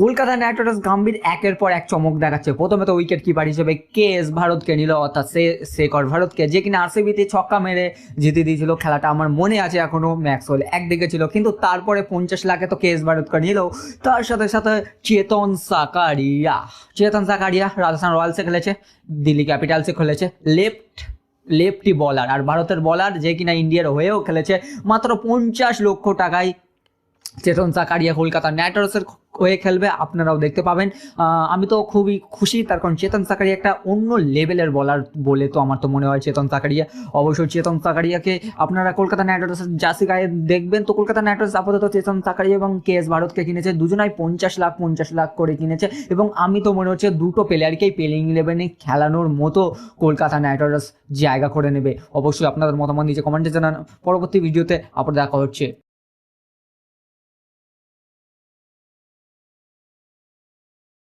Kolkata night Riders Gambhir একের পর এক চমক দেখাচ্ছে। প্রথমে তো উইকেট কিপার হিসেবে কে এস ভারতকে নিল, অর্থাৎ সে, শেখর ভারতকে, যে কিনা আরসিবিতে ছক্কা মেরে জিতে দিয়েছিল খেলাটা। আমার মনে আছে এখনও ম্যাক্সওয়েল একদিকে ছিল, কিন্তু তারপরে পঞ্চাশ লাখে তো কে এস ভারতকে নিল। তার সাথে সাথে চেতন সাকারিয়া চেতন সাকারিয়া রাজস্থান রয়্যালসে খেলেছে, দিল্লি ক্যাপিটালসে খেলেছে। লেফট, লেফটি বলার আর ভারতের বলার যে কিনা ইন্ডিয়ার হয়েও খেলেছে, মাত্র পঞ্চাশ লক্ষ টাকায় চেতন সাকারিয়া কলকাতা নাইট রাইডার্সের হয়ে খেলবে, আপনারাও দেখতে পাবেন। আমি তো খুবই খুশি, তার কারণ চেতন সাকারিয়া একটা অন্য লেভেলের বলার বলে তো আমার তো মনে হয় চেতন সাকারিয়া অবশ্যই চেতন সাকারিয়াকে আপনারা কলকাতা নাইট রাইডার্সের জার্সি গায়ে দেখবেন। তো কলকাতা নাইট রাইডার্স আপাতত চেতন সাকারিয়া এবং কে এস ভারতকে কিনেছে, দুজনাই পঞ্চাশ লাখ পঞ্চাশ লাখ করে কিনেছে। এবং আমি তো মনে হচ্ছে দুটো প্লেয়ারকেই প্লেইং ইলেভেনে খেলানোর মতো কলকাতা নাইট রাইডার্স জায়গা করে নেবে। অবশ্যই আপনাদের মতামত নিচে কমেন্টে জানান। পরবর্তী ভিডিওতে আবার দেখা হচ্ছে।